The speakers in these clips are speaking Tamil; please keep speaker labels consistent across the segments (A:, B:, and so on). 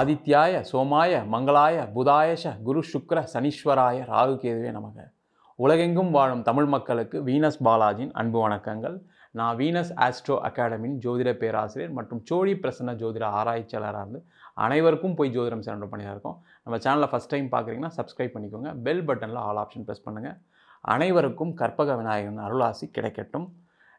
A: ஆதித்யாய சோமாய மங்களாய புதாயஷ குரு சுக்ர சனீஸ்வராய ராகு கேதுவே நமக. உலகெங்கும் வாழும் தமிழ் மக்களுக்கு வீனஸ் பாலாஜியின் அன்பு வணக்கங்கள். நான் வீனஸ் ஆஸ்ட்ரோ அகாடமியின் ஜோதிட பேராசிரியர் மற்றும் சோழி பிரசன்ன ஜோதிட ஆராய்ச்சியாளராக இருந்து அனைவருக்கும் போய் ஜோதிடம் சேனல் பண்ணியிருக்கோம் நம்ம சேனலில் ஃபஸ்ட் டைம் பார்க்குறீங்கன்னா சப்ஸ்கிரைப் பண்ணிக்கோங்க. பெல் பட்டனில் ஆல் ஆப்ஷன் ப்ரெஸ் பண்ணுங்கள் அனைவருக்கும் கற்பக விநாயகன் அருளாசி கிடைக்கட்டும்.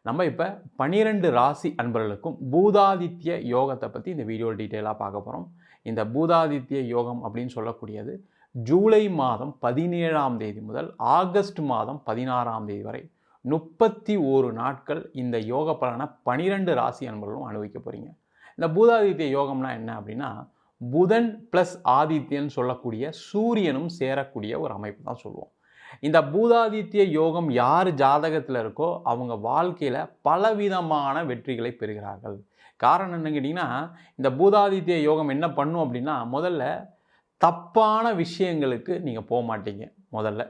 A: நம்ம இப்போ பனிரெண்டு ராசி அன்பர்களுக்கும் பூதாதித்ய யோகத்தை பற்றி இந்த வீடியோ டீட்டெயிலாக பார்க்க போகிறோம் இந்த பூதாதித்ய யோகம் அப்படின்னு சொல்லக்கூடியது ஜூலை மாதம் பதினேழாம் தேதி முதல் ஆகஸ்ட் மாதம் பதினாறாம் தேதி வரை முப்பத்தி ஓரு நாட்கள் இந்த யோக பலனை பனிரெண்டு ராசி அன்பர்களும் அனுபவிக்க போகிறீங்க இந்த பூதாதித்ய யோகம்னா என்ன அப்படின்னா புதன் ப்ளஸ் ஆதித்யன் சொல்லக்கூடிய சூரியனும் சேரக்கூடிய ஒரு அமைப்பு தான் சொல்லுவோம். இந்த பூதாதித்ய யோகம் யார் ஜாதகத்தில் இருக்கோ அவங்க வாழ்க்கையில் பலவிதமான வெற்றிகளை பெறுகிறார்கள். காரணம் என்னன்னு கேட்டிங்கன்னா இந்த பூதாதித்ய யோகம் என்ன பண்ணும் அப்படின்னா முதல்ல தப்பான விஷயங்களுக்கு நீங்கள் போக மாட்டீங்க முதல்ல.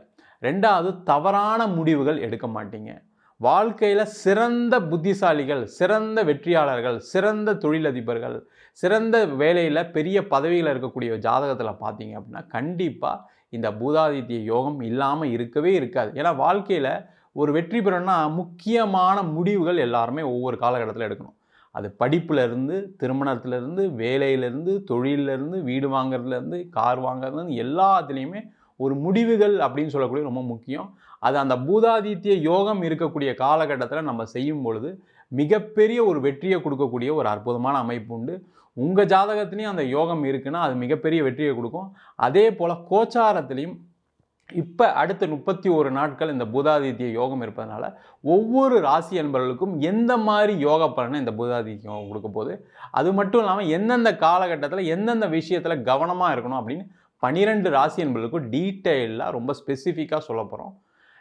A: ரெண்டாவது தவறான முடிவுகள் எடுக்க மாட்டீங்க. வாழ்க்கையில் சிறந்த புத்திசாலிகள் சிறந்த வெற்றியாளர்கள் சிறந்த தொழிலதிபர்கள் சிறந்த வேலையில் பெரிய பதவியில் இருக்கக்கூடிய ஜாதகத்தில் பார்த்தீங்க அப்படின்னா கண்டிப்பாக இந்த பூதாதித்ய யோகம் இல்லாமல் இருக்கவே இருக்காது. ஏன்னா வாழ்க்கையில் ஒரு வெற்றி பெறணும்னா முக்கியமான முடிவுகள் எல்லாருமே ஒவ்வொரு காலகட்டத்தில் எடுக்கணும். அது படிப்புலேருந்து திருமணத்துலேருந்து வேலையிலேருந்து தொழிலேருந்து வீடு வாங்குறதுலேருந்து கார் வாங்குறதுலேருந்து எல்லாத்துலேயுமே ஒரு முடிவுகள் அப்படின்னு சொல்லக்கூடிய ரொம்ப முக்கியம். அது அந்த பூதாதித்ய யோகம் இருக்கக்கூடிய காலகட்டத்தில் நம்ம செய்யும் பொழுது மிகப்பெரிய ஒரு வெற்றியை கொடுக்கக்கூடிய ஒரு அற்புதமான அமைப்பு உண்டு. உங்கள் ஜாதகத்துலேயும் அந்த யோகம் இருக்குன்னா அது மிகப்பெரிய வெற்றியை கொடுக்கும். அதே போல் கோச்சாரத்துலேயும் இப்போ அடுத்த முப்பத்தி ஒரு நாட்கள் இந்த பூதாதித்ய யோகம் இருப்பதனால ஒவ்வொரு ராசி அன்பர்களுக்கும் எந்த மாதிரி யோக பலனை இந்த பூதாதித்ய யோகம் கொடுக்க போகுது? அது மட்டும் இல்லாமல் எந்தெந்த காலகட்டத்தில் எந்தெந்த விஷயத்தில் கவனமாக இருக்கணும் அப்படின்னு பன்னிரெண்டு ராசி அன்பர்களுக்கும் டீட்டெயிலாக ரொம்ப ஸ்பெசிஃபிக்காக சொல்ல போகிறோம்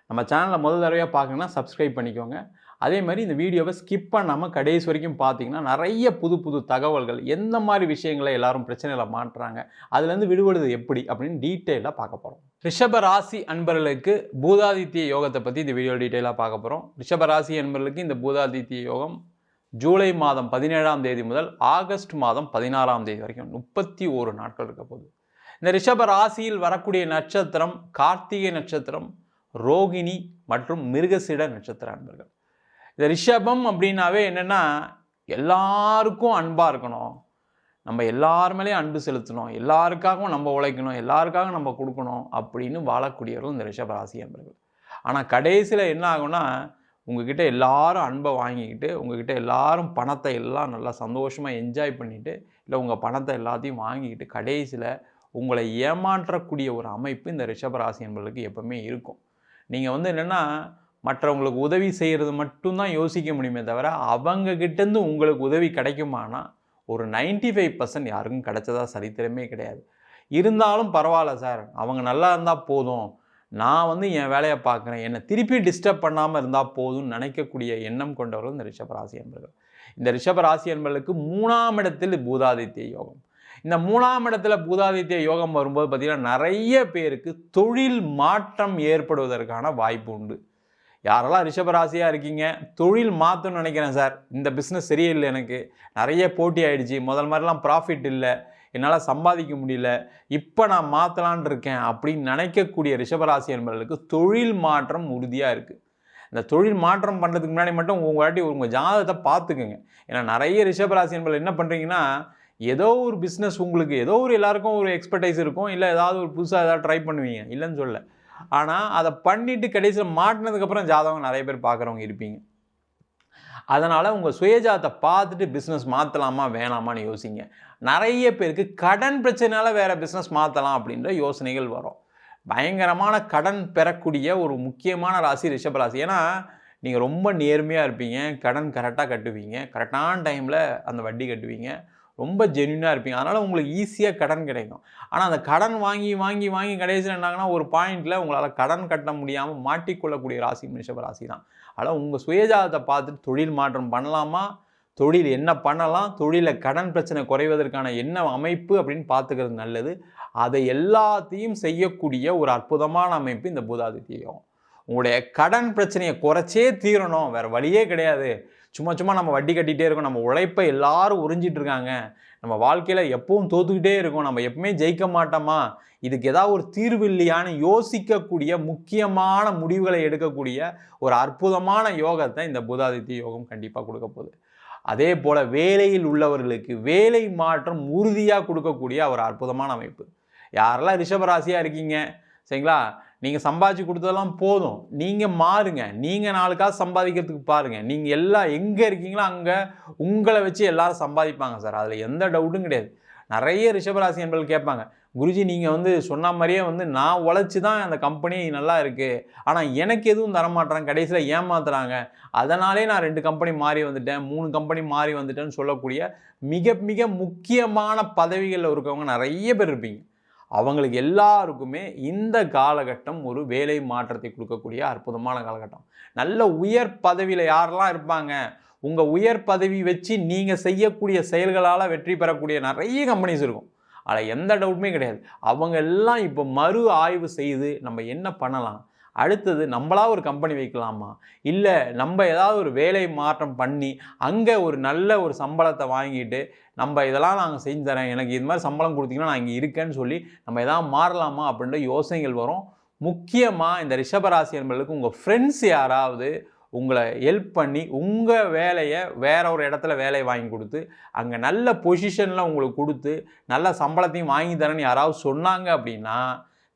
A: நம்ம சேனலை முதல் தடவையாக பார்க்கணுன்னா சப்ஸ்கிரைப் பண்ணிக்கோங்க. அதே மாதிரி இந்த வீடியோவை ஸ்கிப் பண்ணாமல் கடைசி வரைக்கும் பார்த்தீங்கன்னா நிறைய புது புது தகவல்கள் எந்த மாதிரி விஷயங்களை எல்லாரும் பிரச்சனையில் மாட்டுறாங்க அதுலேருந்து விடுபடுது எப்படி அப்படின்னு டீட்டெயிலாக பார்க்க போகிறோம் ரிஷப ராசி அன்பர்களுக்கு பூதாதித்ய யோகத்தை பற்றி இந்த வீடியோ டீட்டெயிலாக பார்க்க போகிறோம் ரிஷப ராசி அன்பர்களுக்கு இந்த பூதாதித்ய யோகம் ஜூலை மாதம் பதினேழாம் தேதி முதல் ஆகஸ்ட் மாதம் பதினாறாம் தேதி வரைக்கும் முப்பத்தி ஓரு நாட்கள் இருக்க போகுது. இந்த ரிஷப ராசியில் வரக்கூடிய நட்சத்திரம் கார்த்திகை நட்சத்திரம் ரோகிணி மற்றும் மிருகசிட நட்சத்திர அன்பர்கள். இந்த ரிஷபம் அப்படின்னாவே என்னென்னா எல்லாருக்கும் அன்பாக இருக்கணும். நம்ம எல்லார் மேலேயும் அன்பு செலுத்தணும். எல்லாருக்காகவும் நம்ம உழைக்கணும். எல்லாருக்காகவும் நம்ம கொடுக்கணும் அப்படின்னு வாழக்கூடியவர்கள் இந்த ரிஷப ராசி ஆனால் கடைசியில் என்ன ஆகும்னா உங்ககிட்ட எல்லாரும் அன்பை வாங்கிக்கிட்டு உங்ககிட்ட எல்லாரும் பணத்தை எல்லாம் நல்லா சந்தோஷமாக என்ஜாய் பண்ணிவிட்டு இல்லை உங்கள் பணத்தை எல்லாத்தையும் வாங்கிக்கிட்டு கடைசியில் உங்களை ஏமாற்றக்கூடிய ஒரு அமைப்பு இந்த ரிஷபராசி என்பர்களுக்கு எப்போவுமே இருக்கும். நீங்கள் வந்து என்னென்னா மற்றவங்களுக்கு உதவி செய்கிறது மட்டும்தான் யோசிக்க முடியுமே தவிர அவங்கக்கிட்டேருந்து உங்களுக்கு உதவி கிடைக்குமானா ஒரு நைன்டி ஃபைவ் பர்சன்ட் யாருக்கும் கிடைச்சதா சரித்திரமே கிடையாது. இருந்தாலும் பரவாயில்ல சார் அவங்க நல்லா இருந்தால் போதும். நான் வந்து என் வேலையை பார்க்குறேன். என்னை திருப்பி டிஸ்டர்ப் பண்ணாமல் இருந்தால் போதும்னு நினைக்கக்கூடிய எண்ணம் கொண்டவர்கள் இந்த ரிஷபராசி என்பர்கள். இந்த ரிஷபராசி என்பர்களுக்கு மூணாம் இடத்தில் பூதாதித்ய யோகம். இந்த மூணாம் இடத்துல பூதாதித்ய யோகம் வரும்போது பார்த்திங்கன்னா நிறைய பேருக்கு தொழில் மாற்றம் ஏற்படுவதற்கான வாய்ப்பு உண்டு. யாரெல்லாம் ரிஷபராசியாக இருக்கீங்க தொழில் மாற்றணும்னு நினைக்கிறேன் சார். இந்த பிஸ்னஸ் சரியில்லை எனக்கு. நிறைய போட்டி ஆகிடுச்சி முதல் மாதிரிலாம் ப்ராஃபிட் இல்லை. என்னால் சம்பாதிக்க முடியல. இப்போ நான் மாற்றலான் இருக்கேன் அப்படின்னு நினைக்கக்கூடிய ரிஷபராசி என்பவர்களுக்கு தொழில் மாற்றம் உறுதியாக இருக்குது இந்த தொழில் மாற்றம் பண்ணுறதுக்கு முன்னாடி மட்டும் உங்கள் வாட்டி உங்கள் ஜாதகத்தை பார்த்துக்குங்க. ஏன்னா நிறைய ரிஷபராசி என்பது என்ன பண்ணுறீங்கன்னா ஏதோ ஒரு பிஸ்னஸ் உங்களுக்கு ஏதோ ஒரு எல்லாருக்கும் ஒரு எக்ஸ்பர்டைஸ் இருக்கும். இல்லை ஏதாவது ஒரு புதுசாக ஏதாவது ட்ரை பண்ணுவீங்க. இல்லைன்னு சொல்ல ஆனால் அதை பண்ணிவிட்டு கடைசியில் மாட்டினதுக்கப்புறம் ஜாதகம் நிறைய பேர் பார்க்குறவங்க இருப்பீங்க. அதனால் உங்கள் சுயஜாதத்தை பார்த்துட்டு பிஸ்னஸ் மாற்றலாமா வேணாமான்னு யோசிங்க. நிறைய பேருக்கு கடன் பிரச்சனையால் வேறு பிஸ்னஸ் மாற்றலாம் அப்படின்ற யோசனைகள் வரும். பயங்கரமான கடன் பெறக்கூடிய ஒரு முக்கியமான ராசி ரிஷபராசி ஏன்னா நீங்கள் ரொம்ப நேர்மையாக இருப்பீங்க கடன் கரெக்டாக கட்டுவீங்க. கரெக்டான டைமில் அந்த வட்டி கட்டுவீங்க. ரொம்ப ஜென்யூனாக இருப்பீங்க. அதனால் உங்களுக்கு ஈஸியாக கடன் கிடைக்கும். ஆனால் அந்த கடன் வாங்கி வாங்கி வாங்கி கடைசியில் என்னாங்கன்னா ஒரு பாயிண்டில் உங்களால் கடன் கட்ட முடியாமல் மாட்டிக்கொள்ளக்கூடிய ராசி ரிஷப ராசி தான். அதனால் உங்கள் சுயஜாதத்தை பார்த்துட்டு தொழில் மாற்றம் பண்ணலாமா? தொழில் என்ன பண்ணலாம்? தொழிலில் கடன் பிரச்சனை குறைவதற்கான என்ன அமைப்பு அப்படின்னு பார்த்துக்கிறது நல்லது. அதை எல்லாத்தையும் செய்யக்கூடிய ஒரு அற்புதமான அமைப்பு இந்த பூதாதித்ய யோகம். உங்களுடைய கடன் பிரச்சனையை குறைச்சே தீரணும். வேறு வழியே கிடையாது. சும்மா சும்மா நம்ம வட்டி கட்டிகிட்டே இருக்கோம். நம்ம உழைப்பை எல்லாரும் உறிஞ்சிட்டு இருக்காங்க. நம்ம வாழ்க்கையில் எப்பவும் தோத்துக்கிட்டே இருக்கோம். நம்ம எப்பவுமே ஜெயிக்க மாட்டோமா? இதுக்கு ஏதாவது ஒரு தீர்வு இல்லையான்னு யோசிக்கக்கூடிய முக்கியமான முடிவுகளை எடுக்கக்கூடிய ஒரு அற்புதமான யோகத்தை இந்த புதாதித்ய யோகம் கண்டிப்பாக கொடுக்க போகுது. அதே போல் வேலையில் உள்ளவர்களுக்கு வேலை மாற்றம் உறுதியாக கொடுக்கக்கூடிய ஒரு அற்புதமான அமைப்பு. யாரெல்லாம் ரிஷபராசியாக இருக்கீங்க? சரிங்களா? நீங்கள் சம்பாதிச்சு கொடுத்ததெல்லாம் போதும். நீங்கள் மாறுங்க. நீங்கள் நாளுக்காக சம்பாதிக்கிறதுக்கு பாருங்கள் நீங்கள் எல்லாம் எங்கே இருக்கீங்களோ அங்கே உங்களை வச்சு எல்லோரும் சம்பாதிப்பாங்க சார். அதில் எந்த டவுட்டும் கிடையாது. நிறைய ரிஷபராசி என்பர்கள் கேட்பாங்க. குருஜி நீங்கள் வந்து சொன்ன மாதிரியே வந்து நான் உழைச்சி தான் அந்த கம்பெனி நல்லா இருக்குது ஆனால் எனக்கு எதுவும் தரமாட்டுறாங்க கடைசியில் ஏமாத்துறாங்க. அதனாலே நான் ரெண்டு கம்பெனி மாறி வந்துட்டேன். மூணு கம்பெனி மாறி வந்துட்டேன்னு சொல்லக்கூடிய மிக மிக முக்கியமான பதவிகளில் இருக்கவங்க நிறைய பேர் இருப்பீங்க. அவங்களுக்கு எல்லாருக்குமே இந்த காலகட்டம் ஒரு வேலை மாற்றத்தை கொடுக்கக்கூடிய அற்புதமான காலகட்டம். நல்ல உயர் பதவியில் யாரெல்லாம் இருப்பாங்க? உங்கள் உயர் பதவி வச்சு நீங்கள் செய்யக்கூடிய செயல்களால் வெற்றி பெறக்கூடிய நிறைய கம்பெனிஸ் இருக்கும். அதில் எந்த டவுட்டுமே கிடையாது. அவங்க எல்லாம் இப்போ மறு ஆய்வு செய்து நம்ம என்ன பண்ணலாம்? அடுத்தது நம்மளா ஒரு கம்பெனி வைக்கலாமா? இல்லை நம்ம ஏதாவது ஒரு வேலை மாற்றம் பண்ணி அங்கே ஒரு நல்ல ஒரு சம்பளத்தை வாங்கிட்டு நம்ம இதெல்லாம் நாங்கள் செஞ்சு தரேன் எனக்கு இது மாதிரி சம்பளம் கொடுத்தீங்கன்னா நான் இங்கே இருக்கேன்னு சொல்லி நம்ம எதாவது மாறலாமா அப்படின்ற யோசனைகள் வரும். முக்கியமாக இந்த ரிஷபராசி என்பதற்கு உங்கள் ஃப்ரெண்ட்ஸ் யாராவது உங்களை ஹெல்ப் பண்ணி உங்கள் வேலையை வேற ஒரு இடத்துல வேலையை வாங்கி கொடுத்து அங்கே நல்ல பொசிஷனில் உங்களுக்கு கொடுத்து நல்ல சம்பளத்தையும் வாங்கி தரேன்னு யாராவது சொன்னாங்க அப்படின்னா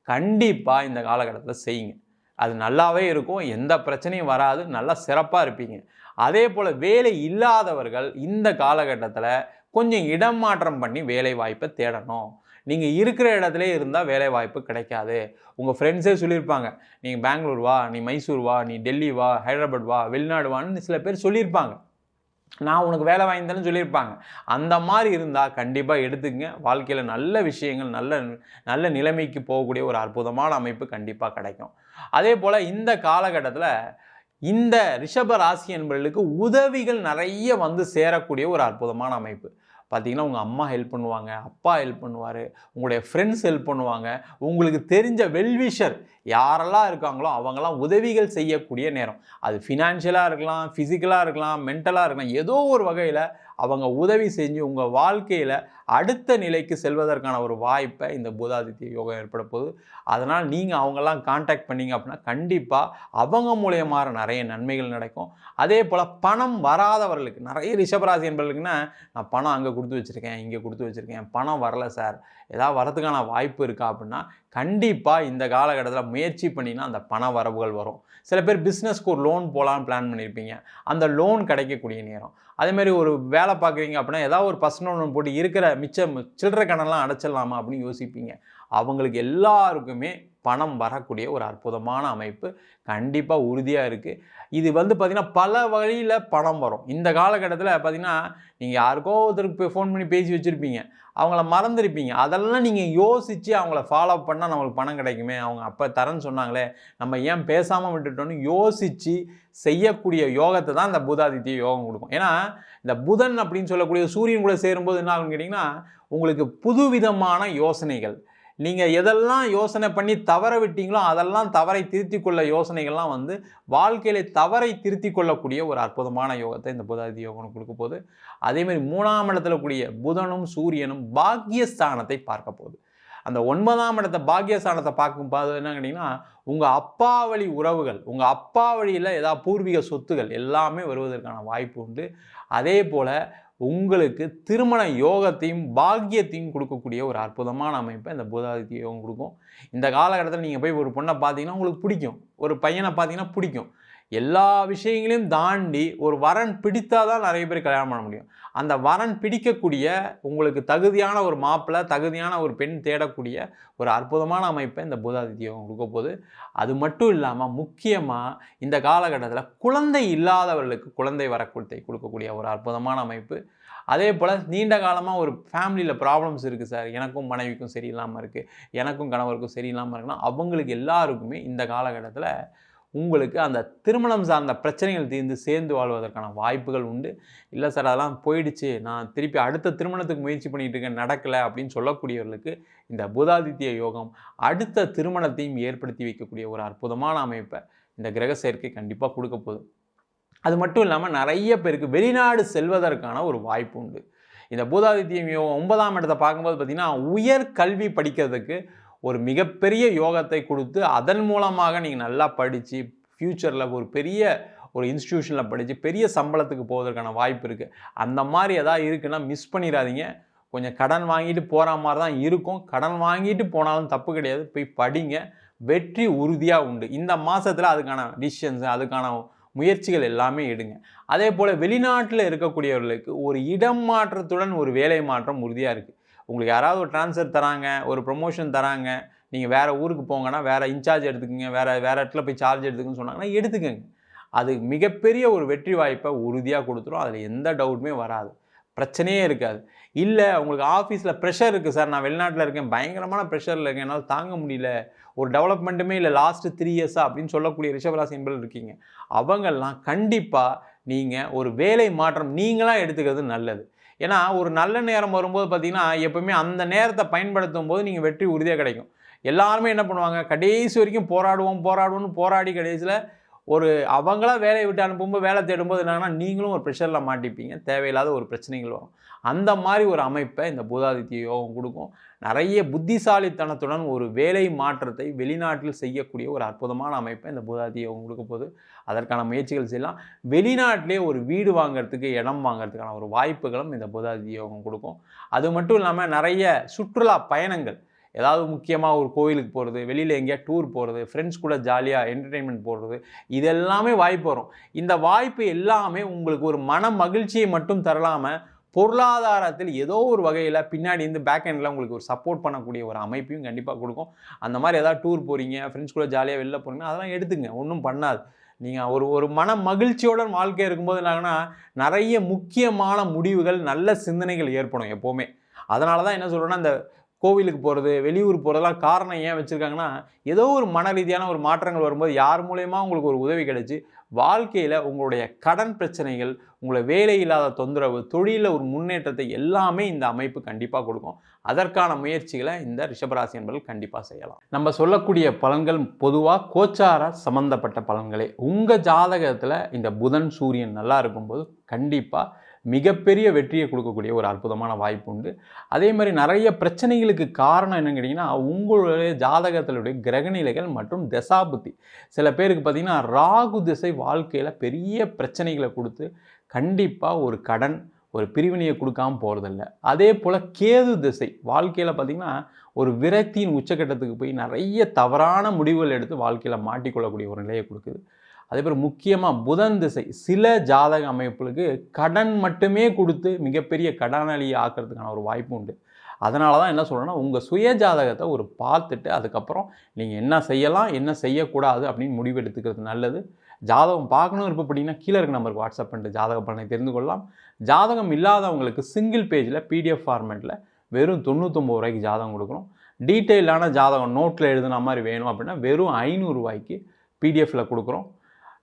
A: கண்டிப்பாக இந்த காலகட்டத்தில் செய்யுங்க. அது நல்லாவே இருக்கும் எந்த பிரச்சனையும் வராது நல்லா சிறப்பாக இருப்பீங்க. அதே போல் வேலை இல்லாதவர்கள் இந்த காலகட்டத்தில் கொஞ்சம் இடம் மாற்றம் பண்ணி வேலை வாய்ப்பை தேடணும். நீங்கள் இருக்கிற இடத்துல இருந்தால் வேலை வாய்ப்பு கிடைக்காது. உங்கள் ஃப்ரெண்ட்ஸே சொல்லியிருப்பாங்க நீங்கள் பெங்களூர் வா நீ மைசூர் வா நீ டெல்லி வா ஹைதராபாத் வா வெளிநாடு வான்னு சில பேர் சொல்லியிருப்பாங்க. நான் உனக்கு வேலை வாங்கி சொல்லியிருப்பாங்க. அந்த மாதிரி இருந்தால் கண்டிப்பாக எடுத்துக்கங்க. வாழ்க்கையில் நல்ல விஷயங்கள் நல்ல நல்ல நிலைமைக்கு போகக்கூடிய ஒரு அற்புதமான அமைப்பு கண்டிப்பாக கிடைக்கும். அதே போல் இந்த காலகட்டத்தில் இந்த ரிஷப ராசி என்பவர்களுக்கு உதவிகள் நிறைய வந்து சேரக்கூடிய ஒரு அற்புதமான அமைப்பு. பார்த்தீங்கன்னா உங்கள் அம்மா ஹெல்ப் பண்ணுவாங்க அப்பா ஹெல்ப் பண்ணுவார் உங்களுடைய ஃப்ரெண்ட்ஸ் ஹெல்ப் பண்ணுவாங்க உங்களுக்கு தெரிஞ்ச வெல்விஷர் யாரெல்லாம் இருக்காங்களோ அவங்கெல்லாம் உதவிகள் செய்யக்கூடிய நேரம். அது ஃபினான்ஷியலாக இருக்கலாம் ஃபிசிக்கலாக இருக்கலாம் மென்டலாக இருக்கலாம் ஏதோ ஒரு வகையில் அவங்க உதவி செஞ்சு உங்கள் வாழ்க்கையில் அடுத்த நிலைக்கு செல்வதற்கான ஒரு வாய்ப்பை இந்த பூதாதித்ய யோகம் ஏற்பட போகுது. அதனால் நீங்கள் அவங்கெல்லாம் காண்டாக்ட் பண்ணீங்க அப்படின்னா கண்டிப்பாக அவங்க மூலியமாக நிறைய நன்மைகள் நடக்கும். அதே போல் பணம் வராதவர்களுக்கு நிறைய ரிஷபராசி என்பவர்களுக்குன்னா நான் பணம் அங்கே கொடுத்து வச்சுருக்கேன் இங்கே கொடுத்து வச்சுருக்கேன் பணம் வரல சார். ஏதாவது வரதுக்கான வாய்ப்பு இருக்கா அப்படின்னா கண்டிப்பாக இந்த காலகட்டத்தில் முயற்சி பண்ணினா அந்த பண வரவுகள் வரும். சில பேர் பிஸ்னஸ்க்கு ஒரு லோன் போகலான்னு பிளான் பண்ணியிருப்பீங்க அந்த லோன் கிடைக்கக்கூடிய நேரம். அதேமாரி ஒரு வேலை பார்க்குறீங்க அப்படின்னா ஏதாவது ஒரு பர்சனல் லோன் போட்டு இருக்கிற மிச்சம் சில்லற கடன்லாம் அடைச்சிடலாமா அப்படின்னு யோசிப்பீங்க. அவங்களுக்கு எல்லாருக்குமே பணம் வரக்கூடிய ஒரு அற்புதமான அமைப்பு கண்டிப்பாக உறுதியாக இருக்குது இது வந்து பார்த்திங்கன்னா பல வழியில் பணம் வரும். இந்த காலகட்டத்தில் பார்த்திங்கன்னா நீங்கள் யாருக்கோ ஒருத்தருக்கு ஃபோன் பண்ணி பேசி வச்சுருப்பீங்க. அவங்கள மறந்துருப்பீங்க. அதெல்லாம் நீங்கள் யோசித்து அவங்கள ஃபாலோ பண்ணால் நம்மளுக்கு பணம் கிடைக்குமே. அவங்க அப்போ தரேன்னு சொன்னாங்களே நம்ம ஏன் பேசாமல் விட்டுட்டோன்னு யோசித்து செய்யக்கூடிய யோகத்தை தான் இந்த புதாதித்ய யோகம் கொடுக்கும். ஏன்னா இந்த புதன் அப்படின்னு சொல்லக்கூடிய சூரியன் கூட சேரும்போது என்ன ஆகும்னு கேட்டிங்கன்னா உங்களுக்கு புதுவிதமான யோசனைகள். நீங்கள் எதெல்லாம் யோசனை பண்ணி தவற விட்டீங்களோ அதெல்லாம் தவறை திருத்தி கொள்ள யோசனைகள்லாம் வந்து வாழ்க்கையில் தவறை திருத்தி கொள்ளக்கூடிய ஒரு அற்புதமான யோகத்தை இந்த புதாதி யோகம் கொடுக்க போகுது. அதேமாதிரி மூணாம் இடத்துல கூடிய புதனும் சூரியனும் பாக்கியஸ்தானத்தை பார்க்க போகுது. அந்த ஒன்பதாம் இடத்த பாக்கியஸ்தானத்தை பார்க்கும்போது என்ன கேட்டிங்கன்னா உங்கள் அப்பா வழி உறவுகள் உங்கள் அப்பா வழியில் ஏதாவது பூர்வீக சொத்துகள் எல்லாமே வருவதற்கான வாய்ப்பு உண்டு. அதே போல் உங்களுக்கு திருமண யோகத்தையும் பாக்கியத்தையும் கொடுக்கக்கூடிய ஒரு அற்புதமான அமைப்பை இந்த பூதாதித்ய யோகம் கொடுக்கும். இந்த காலகட்டத்தில் நீங்கள் போய் ஒரு பொண்ணை பார்த்தீங்கன்னா உங்களுக்கு பிடிக்கும். ஒரு பையனை பார்த்தீங்கன்னா பிடிக்கும். எல்லா விஷயங்களையும் தாண்டி ஒரு வரன் பிடித்தாதான் நிறைய பேர் கல்யாணம் பண்ண முடியும். அந்த வரன் பிடிக்கக்கூடிய உங்களுக்கு தகுதியான ஒரு மாப்பிள்ளை தகுதியான ஒரு பெண் தேடக்கூடிய ஒரு அற்புதமான அமைப்பை இந்த பூதாதித்யம் கொடுக்க போகுது. அது மட்டும் இல்லாமல் முக்கியமாக இந்த காலகட்டத்தில் குழந்தை இல்லாதவர்களுக்கு குழந்தை வரக்கூடத்தை கொடுக்கக்கூடிய ஒரு அற்புதமான அமைப்பு. அதே போல் நீண்ட காலமாக ஒரு ஃபேமிலியில் ப்ராப்ளம்ஸ் இருக்குது சார் எனக்கும் மனைவிக்கும் சரியில்லாமல் இருக்குது எனக்கும் கணவருக்கும் சரியில்லாமல் இருக்குன்னா அவங்களுக்கு எல்லாருக்குமே இந்த காலகட்டத்தில் உங்களுக்கு அந்த திருமணம் சார்ந்த பிரச்சனைகள் தீர்ந்து சேர்ந்து வாழ்வதற்கான வாய்ப்புகள் உண்டு. இல்லை சார் அதெல்லாம் போயிடுச்சு. நான் திருப்பி அடுத்த திருமணத்துக்கு முயற்சி பண்ணிகிட்டு இருக்கேன் நடக்கலை அப்படின்னு சொல்லக்கூடியவர்களுக்கு இந்த புதாதித்ய யோகம் அடுத்த திருமணத்தையும் ஏற்படுத்தி வைக்கக்கூடிய ஒரு அற்புதமான அமைப்பை இந்த கிரக சேர்க்கை கண்டிப்பாக கொடுக்க போகுது. அது மட்டும் இல்லாமல் நிறைய பேருக்கு வெளிநாடு செல்வதற்கான ஒரு வாய்ப்பு உண்டு. இந்த பூதாதித்யம் யோகம் ஒன்பதாம் இடத்தை பார்க்கும்போது பார்த்திங்கன்னா உயர் கல்வி படிக்கிறதுக்கு ஒரு மிகப்பெரிய யோகத்தை கொடுத்து அதன் மூலமாக நீங்கள் நல்லா படித்து ஃப்யூச்சரில் ஒரு பெரிய ஒரு இன்ஸ்டியூஷனில் படித்து பெரிய சம்பளத்துக்கு போவதற்கான வாய்ப்பு இருக்குது அந்த மாதிரி எதாவது இருக்குன்னா மிஸ் பண்ணிடாதீங்க. கொஞ்சம் கடன் வாங்கிட்டு போகிற மாதிரி தான் இருக்கும். கடன் வாங்கிட்டு போனாலும் தப்பு கிடையாது. போய் படிங்க. வெற்றி உறுதியாக உண்டு. இந்த மாதத்தில் அதுக்கான டிசிஷன்ஸ் அதுக்கான முயற்சிகள் எல்லாமே எடுங்க. அதே போல் வெளிநாட்டில் இருக்கக்கூடியவர்களுக்கு ஒரு இடம் மாற்றத்துடன் ஒரு வேலை மாற்றம் உறுதியாக இருக்குது உங்களுக்கு யாராவது ஒரு ட்ரான்ஸ்ஃபர் தராங்க ஒரு ப்ரொமோஷன் தராங்க நீங்கள் வேறு ஊருக்கு போங்கன்னா வேறு இன்சார்ஜ் எடுத்துக்கோங்க வேறு வேறு இடத்துல போய் சார்ஜ் எடுத்துக்கன்னு சொன்னாங்கன்னா எடுத்துக்கோங்க. அது மிகப்பெரிய ஒரு வெற்றி வாய்ப்பை உறுதியாக கொடுத்துரும். அதில் எந்த டவுட்டுமே வராது. பிரச்சனையே இருக்காது. இல்லை உங்களுக்கு ஆஃபீஸில் ப்ரெஷர் இருக்குது சார் நான் வெளிநாட்டில் இருக்கேன். பயங்கரமான ப்ரெஷரில் இருக்கேன். என்னால் தாங்க முடியல. ஒரு டெவலப்மெண்ட்டுமே இல்லை. லாஸ்ட்டு த்ரீ இயர்ஸாக அப்படின்னு சொல்லக்கூடிய ரிஷபராசி என்பது இருக்கீங்க. அவங்கெல்லாம் கண்டிப்பாக நீங்கள் ஒரு வேலை மாற்றம் நீங்களாக எடுத்துக்கிறது நல்லது. ஏன்னா ஒரு நல்ல நேரம் வரும்போது பார்த்திங்கன்னா எப்போவுமே அந்த நேரத்தை பயன்படுத்தும் போது நீங்கள் வெற்றி உறுதியாக கிடைக்கும். எல்லாருமே என்ன பண்ணுவாங்க? கடைசி வரைக்கும் போராடுவோம் போராடுவோம்னு போராடி கடைசியில் ஒரு அவங்களா வேலையை விட்டு அனுப்பும்போது வேலை தேடும்போது என்னன்னா நீங்களும் ஒரு ப்ரெஷரில் மாட்டிப்பீங்க. தேவையில்லாத ஒரு பிரச்சனைகள் வரும். அந்த மாதிரி ஒரு அமைப்பை இந்த பூதாதித்ய யோகம் கொடுக்கும். நிறைய புத்திசாலித்தனத்துடன் ஒரு வேலை மாற்றத்தை வெளிநாட்டில் செய்யக்கூடிய ஒரு அற்புதமான அமைப்பை இந்த பூதாதித்ய யோகம் கொடுக்க போது அதற்கான முயற்சிகள் செய்யலாம். வெளிநாட்டிலே ஒரு வீடு வாங்குறதுக்கு இடம் வாங்கிறதுக்கான ஒரு வாய்ப்புகளும் இந்த பூதாதி யோகம் கொடுக்கும். அது மட்டும் இல்லாமல் நிறைய சுற்றுலா பயணங்கள். ஏதாவது முக்கியமாக ஒரு கோயிலுக்கு போகிறது வெளியில் எங்கேயா டூர் போகிறது ஃப்ரெண்ட்ஸ் கூட ஜாலியாக என்டர்டெயின்மெண்ட் போடுறது இது எல்லாமே வாய்ப்பு வரும். இந்த வாய்ப்பு எல்லாமே உங்களுக்கு ஒரு மன மகிழ்ச்சியை மட்டும் தரலாமல் பொருளாதாரத்தில் ஏதோ ஒரு வகையில் பின்னாடி இருந்து பேக் எண்டில் உங்களுக்கு ஒரு சப்போர்ட் பண்ணக்கூடிய ஒரு அமைப்பையும் கண்டிப்பாக கொடுக்கும். அந்த மாதிரி ஏதாவது டூர் போகிறீங்க ஃப்ரெண்ட்ஸ் கூட ஜாலியாக வெளில போகிறீங்கன்னா அதெல்லாம் எடுத்துங்க. ஒன்றும் பண்ணாது. நீங்கள் ஒரு ஒரு மன மகிழ்ச்சியோட வாழ்க்கை இருக்கும்போது என்னாங்கன்னா நிறைய முக்கியமான முடிவுகள் நல்ல சிந்தனைகள் ஏற்படும் எப்போவுமே. அதனால தான் என்ன சொல்கிறேன்னா இந்த கோவிலுக்கு போகிறது வெளியூர் போகிறதெல்லாம் காரணம் ஏன் வச்சுருக்காங்கன்னா ஏதோ ஒரு மன ரீதியான ஒரு மாற்றங்கள் வரும்போது யார் மூலயமா உங்களுக்கு ஒரு உதவி கிடைச்சி வாழ்க்கையில் உங்களுடைய கடன் பிரச்சனைகள் உங்களை வேலை இல்லாத தொந்தரவு தொழிலில் ஒரு முன்னேற்றத்தை எல்லாமே இந்த அமைப்பு கண்டிப்பாக கொடுக்கும். அதற்கான முயற்சிகளை இந்த ரிஷபராசி என்பர்கள் கண்டிப்பாக செய்யலாம். நம்ம சொல்லக்கூடிய பலன்கள் பொதுவாக கோச்சார சம்பந்தப்பட்ட பலன்களே. உங்கள் ஜாதகத்தில் இந்த புதன் சூரியன் நல்லா இருக்கும்போது கண்டிப்பாக மிகப்பெரிய வெற்றியை கொடுக்கக்கூடிய ஒரு அற்புதமான வாய்ப்பு உண்டு. அதே மாதிரி நிறைய பிரச்சனைகளுக்கு காரணம் என்னன்னு கேட்டிங்கன்னா உங்களுடைய ஜாதகத்தினுடைய கிரகநிலைகள் மற்றும் தசாபுத்தி சில பேருக்கு பார்த்திங்கன்னா ராகு திசை வாழ்க்கையில் பெரிய பிரச்சனைகளை கொடுத்து கண்டிப்பாக ஒரு கடன் ஒரு பிரிவினையை கொடுக்காம போகிறதில்ல அதே போல் கேது திசை வாழ்க்கையில் பார்த்திங்கன்னா ஒரு விரக்தியின் உச்சக்கட்டத்துக்கு போய் நிறைய தவறான முடிவுகள் எடுத்து வாழ்க்கையில் மாட்டிக்கொள்ளக்கூடிய ஒரு நிலையை கொடுக்குது. அதே போல் முக்கியமாக புதன் திசை சில ஜாதக அமைப்புகளுக்கு கடன் மட்டுமே கொடுத்து மிகப்பெரிய கடனாளியை ஆக்கிறதுக்கான ஒரு வாய்ப்பு உண்டு. அதனால தான் என்ன சொல்கிறேன்னா உங்கள் சுய ஜாதகத்தை ஒரு பார்த்துட்டு அதுக்கப்புறம் நீங்கள் என்ன செய்யலாம் என்ன செய்யக்கூடாது அப்படின்னு முடிவு எடுத்துக்கிறது நல்லது. ஜாதகம் பார்க்கணும் இருப்பப்படிங்கன்னா கீழே இருக்க நம்பருக்கு வாட்ஸ்அப் பண்ணிட்டு ஜாதக பலனை தெரிந்து கொள்ளலாம். ஜாதகம் இல்லாதவங்களுக்கு சிங்கிள் பேஜில் பிடிஎஃப் ஃபார்மேட்டில் வெறும் தொண்ணூத்தொம்பது ரூபாய்க்கு ஜாதகம் கொடுக்குறோம் டீட்டெயிலான ஜாதகம் நோட்டில் எழுதுன மாதிரி வேணும் அப்படின்னா வெறும் ஐநூறுரூவாய்க்கு பிடிஎஃப்பில் கொடுக்குறோம்.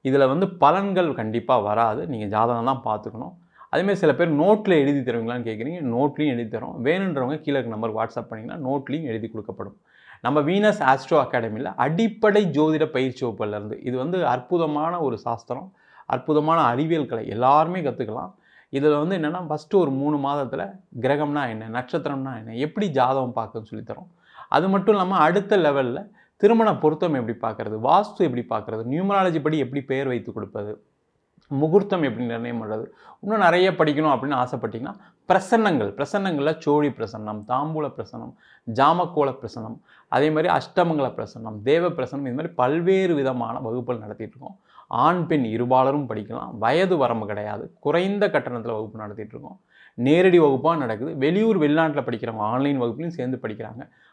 A: இதில் வந்து பலன்கள் கண்டிப்பாக வராது. நீங்கள் ஜாதகம் தான் பார்த்துக்கணும். அதேமாதிரி சில பேர் நோட்டில் எழுதி தருவீங்களான்னு கேட்குறீங்க. நோட்லேயும் எழுதி தரோம். வேணுன்றவங்க கீழே நம்பர் வாட்ஸ்அப் பண்ணிங்கன்னா நோட்லேயும் எழுதி கொடுக்கப்படும். நம்ம வீனஸ் ஆஸ்ட்ரோ அகாடமியில் அடிப்படை ஜோதிட பயிற்சி வகுப்புலேருந்து இது வந்து அற்புதமான ஒரு சாஸ்திரம் அற்புதமான அறிவியல் கலை எல்லாருமே கற்றுக்கலாம் இதில் வந்து என்னென்னா ஃபஸ்ட்டு ஒரு மூணு மாதத்தில் கிரகம்னா என்ன நட்சத்திரம்னா என்ன எப்படி ஜாதகம் பார்க்குன்னு சொல்லித்தரோம். அது மட்டும் இல்லாமல் அடுத்த லெவலில் திருமண பொருத்தம் எப்படி பார்க்குறது? வாஸ்து எப்படி பார்க்குறது? நியூமராலஜி படி எப்படி பெயர் வைத்து கொடுப்பது? முகூர்த்தம் எப்படி நிர்ணயம் பண்ணுறது இன்னும் நிறைய படிக்கணும் அப்படின்னு ஆசைப்பட்டிங்கன்னா பிரசன்னங்கள். பிரசன்னங்களில் சோழி பிரசன்னம் தாம்பூல பிரசன்னம் ஜாமக்கோள பிரசன்னம் அதே மாதிரி அஷ்டமங்கல பிரசன்னம் தேவ பிரசன்னம் இது மாதிரி பல்வேறு விதமான வகுப்புகள் நடத்திட்டுருக்கோம் ஆண் பெண் இருபாலரும் படிக்கலாம். வயது வரம்பு கிடையாது. குறைந்த கட்டணத்தில் வகுப்பு நடத்திட்டுருக்கோம் நேரடி வகுப்பாக நடக்குது. வெளியூர் வெளிநாட்டில் படிக்கிறவங்க ஆன்லைன் வகுப்புலையும் சேர்ந்து படிக்கிறாங்க.